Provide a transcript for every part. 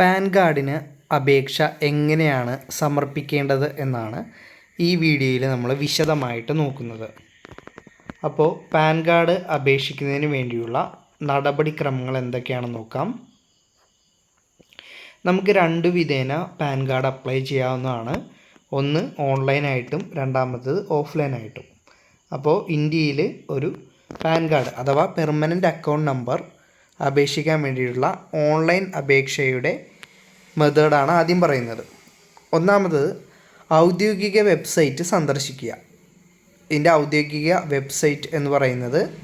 Pan കാർഡിന് അപേക്ഷ എങ്ങനെയാണ് സമർപ്പിക്കേണ്ടത് എന്നാണ് ഈ വീഡിയോയിൽ നമ്മൾ വിശദമായിട്ട് നോക്കുന്നത്. അപ്പോൾ പാൻ കാർഡ് അപേക്ഷിക്കുന്നതിന് വേണ്ടിയുള്ള നടപടിക്രമങ്ങൾ എന്തൊക്കെയാണെന്ന് നോക്കാം. നമുക്ക് രണ്ട് വിധേന പാൻ കാർഡ് അപ്ലൈ ചെയ്യാവുന്നതാണ്. ഒന്ന് ഓൺലൈനായിട്ടും രണ്ടാമത്തത് ഓഫ്ലൈനായിട്ടും അപ്പോൾ ഇന്ത്യയിൽ ഒരു പാൻ കാർഡ് അഥവാ പെർമനന്റ് അക്കൗണ്ട് നമ്പർ അപേക്ഷിക്കാൻ വേണ്ടിയിട്ടുള്ള ഓൺലൈൻ അപേക്ഷയുടെ മെത്തേഡാണ് ആദ്യം പറയുന്നത്. ഒന്നാമത് ഔദ്യോഗിക വെബ്സൈറ്റ് സന്ദർശിക്കുക. ഇതിന്റെ ഔദ്യോഗിക വെബ്സൈറ്റ് എന്ന് പറയുന്നത്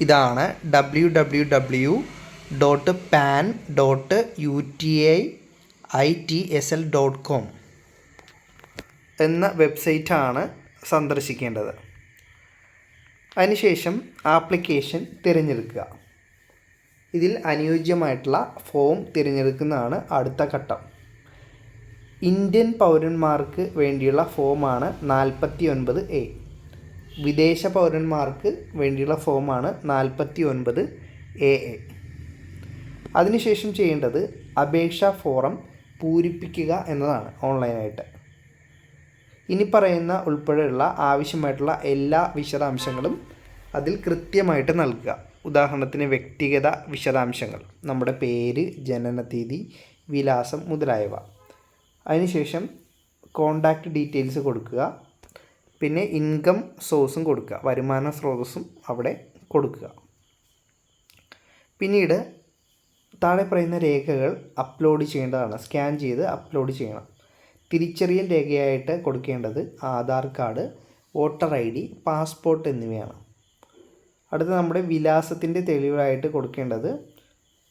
ഇതാണ് W W W dot PAN dot U T I I T S L dot com എന്ന വെബ്സൈറ്റാണ് സന്ദർശിക്കേണ്ടത്. അതിനുശേഷം ആപ്ലിക്കേഷൻ തിരഞ്ഞെടുക്കുക. ഇതിൽ അനുയോജ്യമായിട്ടുള്ള ഫോം തിരഞ്ഞെടുക്കുന്നതാണ് അടുത്ത ഘട്ടം. ഇന്ത്യൻ പൗരന്മാർക്ക് വേണ്ടിയുള്ള ഫോമാണ് നാൽപ്പത്തി ഒൻപത് എ വിദേശ പൗരന്മാർക്ക് വേണ്ടിയുള്ള ഫോമാണ് നാൽപ്പത്തി ഒൻപത് എ എ അതിനുശേഷം ചെയ്യേണ്ടത് അപേക്ഷാ ഫോറം പൂരിപ്പിക്കുക എന്നതാണ് ഓൺലൈനായിട്ട്. ഇനി പറയുന്ന ഉൾപ്പെടെയുള്ള ആവശ്യമായിട്ടുള്ള എല്ലാ വിശദാംശങ്ങളും അതിൽ കൃത്യമായിട്ട് നൽകുക. ഉദാഹരണത്തിന് വ്യക്തിഗത വിശദാംശങ്ങൾ നമ്മുടെ പേര് ജനന തീയതി വിലാസം മുതലായവ. അതിനുശേഷം കോണ്ടാക്റ്റ് ഡീറ്റെയിൽസ് കൊടുക്കുക. പിന്നെ ഇൻകം സോഴ്സും കൊടുക്കുക. വരുമാന സ്രോതസ്സും അവിടെ കൊടുക്കുക. പിന്നീട് താഴെ പറയുന്ന രേഖകൾ അപ്ലോഡ് ചെയ്യേണ്ടതാണ്. സ്കാൻ ചെയ്ത് അപ്ലോഡ് ചെയ്യണം. തിരിച്ചറിയൽ രേഖയായിട്ട് കൊടുക്കേണ്ടത് Aadhaar card voter I D passport എന്നിവയാണ്. അടുത്ത നമ്മുടെ വിലാസത്തിന്റെ തെളിവായിട്ട് കൊടുക്കേണ്ടത്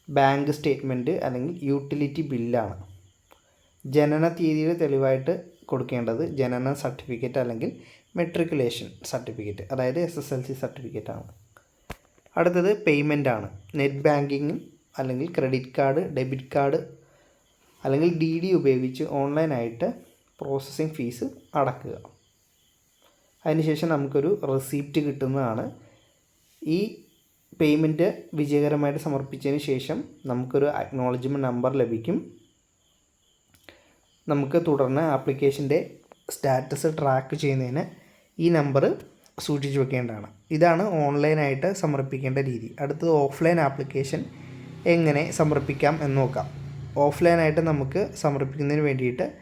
ബാങ്ക് സ്റ്റേറ്റ്മെന്റ് അല്ലെങ്കിൽ യൂട്ടിലിറ്റി ബില്ലാണ്. ജനന തീയതിയുടെ തെളിവായിട്ട് കൊടുക്കേണ്ടത് ജനന സർട്ടിഫിക്കറ്റ് അല്ലെങ്കിൽ മെട്രിക്കുലേഷൻ സർട്ടിഫിക്കറ്റ് അതായത് എസ് എസ് എൽ സി സർട്ടിഫിക്കറ്റാണ്. അടുത്തത് പേയ്മെന്റ് ആണ് നെറ്റ് ബാങ്കിങ്ങും അല്ലെങ്കിൽ ക്രെഡിറ്റ് കാർഡ് ഡെബിറ്റ് കാർഡ് അല്ലെങ്കിൽ ഡി ഡി ഉപയോഗിച്ച് ഓൺലൈനായിട്ട് പ്രോസസ്സിംഗ് ഫീസ് അടക്കുക. അതിനുശേഷം നമുക്കൊരു റെസീപ്റ്റ് കിട്ടുന്നതാണ് ഈ പേയ്മെന്റ് വിജയകരമായിട്ട് സമർപ്പിച്ചതിന് ശേഷം നമുക്കൊരു അക്നോളജ്മെന്റ് നമ്പർ ലഭിക്കും. നമുക്ക് തുടർന്ന് ആപ്ലിക്കേഷന്റെ സ്റ്റാറ്റസ് ട്രാക്ക് ചെയ്യുന്നതിന് ഈ നമ്പർ സൂക്ഷിച്ചു വെക്കേണ്ടതാണ്. ഇതാണ് ഓൺലൈനായിട്ട് സമർപ്പിക്കേണ്ട രീതി. അടുത്തത് ഓഫ്ലൈൻ ആപ്ലിക്കേഷൻ എങ്ങനെ സമർപ്പിക്കാം എന്ന് നോക്കാം. ഓഫ്ലൈനായിട്ട് നമുക്ക് സമർപ്പിക്കുന്നതിന് വേണ്ടിയിട്ട്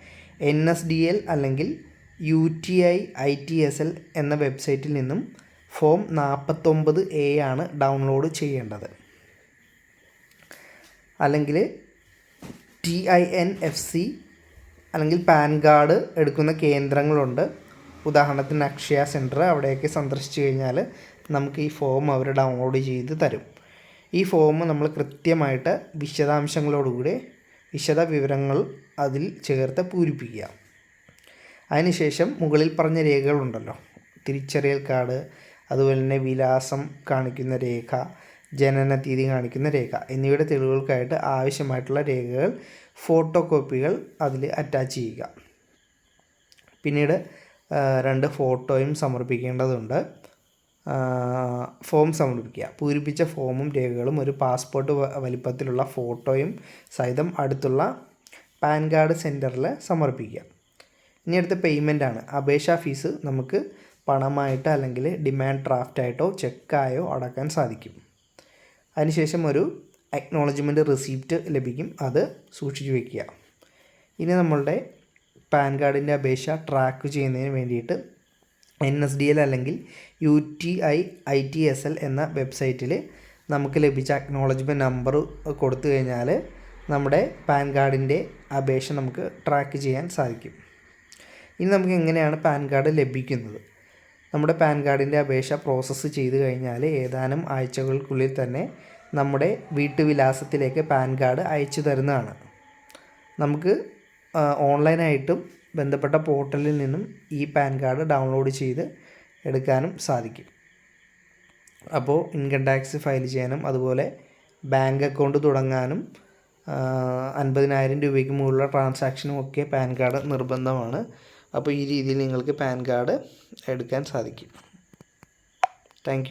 എൻ എസ് ഡി എൽ അല്ലെങ്കിൽ U T I I T S L എന്ന വെബ്സൈറ്റിൽ നിന്നും ഫോം നാൽപ്പത്തൊമ്പത് എ ആണ് ഡൗൺലോഡ് ചെയ്യേണ്ടത്. അല്ലെങ്കിൽ T I N F C അല്ലെങ്കിൽ പാൻ കാർഡ് എടുക്കുന്ന കേന്ദ്രങ്ങളുണ്ട്. ഉദാഹരണത്തിന് അക്ഷയ സെന്റർ അവിടെയൊക്കെ സന്ദർശിച്ചു കഴിഞ്ഞാൽ നമുക്ക് ഈ ഫോം അവർ ഡൗൺലോഡ് ചെയ്ത് തരും. ഈ ഫോം നമ്മൾ കൃത്യമായിട്ട് വിശദാംശങ്ങളോടുകൂടി വിശദ വിവരങ്ങൾ അതിൽ ചേർത്ത് പൂരിപ്പിക്കുക. അതിനുശേഷം മുകളിൽ പറഞ്ഞ രേഖകളുണ്ടല്ലോ. തിരിച്ചറിയൽ കാർഡ് അതുപോലെ തന്നെ വിലാസം കാണിക്കുന്ന രേഖ ജനന തീയതി കാണിക്കുന്ന രേഖ എന്നിവയുടെ തെളിവുകൾക്കായിട്ട് ആവശ്യമായിട്ടുള്ള രേഖകൾ ഫോട്ടോ കോപ്പികൾ അതിൽ അറ്റാച്ച് ചെയ്യുക. പിന്നീട് രണ്ട് ഫോട്ടോയും സമർപ്പിക്കേണ്ടതുണ്ട്. ഫോം സമർപ്പിക്കുക. പൂരിപ്പിച്ച ഫോമും രേഖകളും ഒരു പാസ്പോർട്ട് വലിപ്പത്തിലുള്ള ഫോട്ടോയും സഹിതം അടുത്തുള്ള പാൻ കാർഡ് സെന്ററിൽ സമർപ്പിക്കുക. ഇനി അടുത്ത പേയ്മെന്റ് ആണ്. അപേക്ഷാ ഫീസ് നമുക്ക് പണമായിട്ട് അല്ലെങ്കിൽ ഡിമാൻഡ് ഡ്രാഫ്റ്റായിട്ടോ ചെക്കായോ അടക്കാൻ സാധിക്കും. അതിനുശേഷം ഒരു അക്നോളജ്മെന്റ് റിസീപ്റ്റ് ലഭിക്കും. അത് സൂക്ഷിച്ചു വയ്ക്കുക ഇനി നമ്മളുടെ പാൻ കാർഡിന്റെ അപേക്ഷ ട്രാക്ക് ചെയ്യുന്നതിന് വേണ്ടിയിട്ട് എൻ എസ് ഡി എൽ അല്ലെങ്കിൽ U T I I T S L എന്ന വെബ്സൈറ്റിൽ നമുക്ക് ലഭിച്ച അക്നോളജ്മെന്റ് നമ്പർ കൊടുത്തു കഴിഞ്ഞാൽ നമ്മുടെ പാൻ കാർഡിന്റെ അപേക്ഷ നമുക്ക് ട്രാക്ക് ചെയ്യാൻ സാധിക്കും. ഇനി നമുക്ക് എങ്ങനെയാണ് പാൻ കാർഡ് ലഭിക്കുന്നത്? നമ്മുടെ പാൻ കാർഡിന്റെ അപേക്ഷ പ്രോസസ്സ് ചെയ്ത് കഴിഞ്ഞാൽ ഏതാനും ആഴ്ചകൾക്കുള്ളിൽ തന്നെ നമ്മുടെ വീട്ടുവിലാസത്തിലേക്ക് പാൻ കാർഡ് അയച്ചു തരുന്നതാണ്. നമുക്ക് ഓൺലൈനായിട്ടും ബന്ധപ്പെട്ട പോർട്ടലിൽ നിന്നും ഈ പാൻ കാർഡ് ഡൗൺലോഡ് ചെയ്ത് എടുക്കാനും സാധിക്കും. അപ്പോൾ ഇൻകം ടാക്സ് ഫയൽ ചെയ്യാനും അതുപോലെ ബാങ്ക് അക്കൗണ്ട് തുടങ്ങാനും അൻപതിനായിരം രൂപയ്ക്ക് മുകളിലുള്ള ട്രാൻസാക്ഷനും ഒക്കെ പാൻ കാർഡ് നിർബന്ധമാണ്. അപ്പോൾ ഈ രീതിയിൽ നിങ്ങൾക്ക് പാൻ കാർഡ് എടുക്കാൻ സാധിക്കും. താങ്ക്